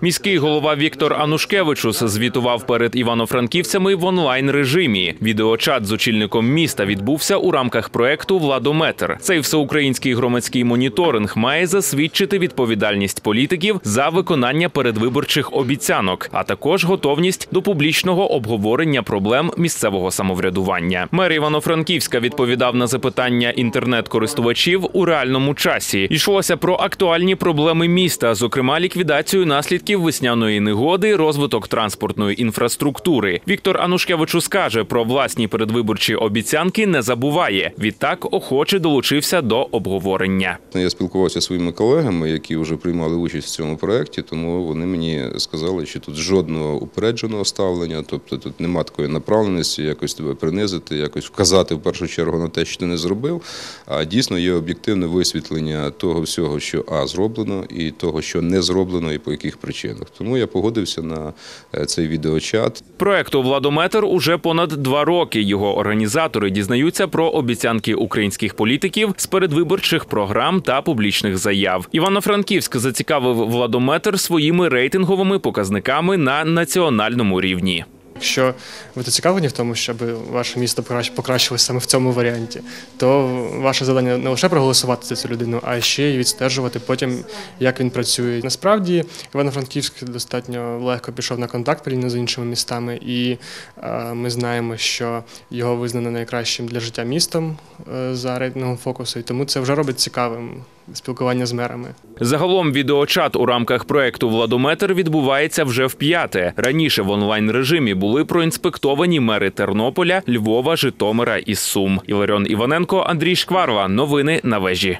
Міський голова Віктор Анушкевичус звітував перед івано-франківцями в онлайн режимі. Відеочат з очільником міста відбувся у рамках проекту Владометр. Цей всеукраїнський громадський моніторинг має засвідчити відповідальність політиків за виконання передвиборчих обіцянок, а також готовність до публічного обговорення проблем місцевого самоврядування. Мер Івано-Франківська відповідав на запитання інтернет-користувачів у реальному часі. Йшлося про актуальні проблеми міста, зокрема ліквідацію наслідків весняної негоди, розвиток транспортної інфраструктури. Віктор Анушкевичус каже, про власні передвиборчі обіцянки не забуває. Відтак охоче долучився до обговорення. Я спілкувався зі своїми колегами, які вже приймали участь в цьому проєкті, тому вони мені сказали, що тут жодного упередженого ставлення, тобто тут нема такої направленості, якось тебе принизити, якось вказати в першу чергу на те, що ти не зробив. А дійсно є об'єктивне висвітлення того всього, що а зроблено, і того, що не зроблено, і по яких причинах. Тому я погодився на е, цей відеочат. Проекту Владометр уже понад два роки. Його організатори дізнаються про обіцянки українських політиків з передвиборчих програм та публічних заяв. Івано-Франківськ зацікавив Владометр своїми рейтинговими показниками на національному рівні. Якщо ви зацікавлені в тому, щоб ваше місто покращ- покращилось саме в цьому варіанті, то ваше завдання не лише проголосувати за цю людину, а ще й відстежувати потім, як він працює. Насправді Івано-Франківськ достатньо легко пішов на контакт порівняно з іншими містами, і е, ми знаємо, що його визнано найкращим для життя містом е, за рейтингом фокусу, і тому це вже робить цікавим спілкування з мерами. Загалом відеочат у рамках проекту Владометр відбувається вже в п'яте. Раніше в онлайн режимі були проінспектовані мери Тернополя, Львова, Житомира і Сум. Іларіон Іваненко, Андрій Шкварова. Новини на вежі.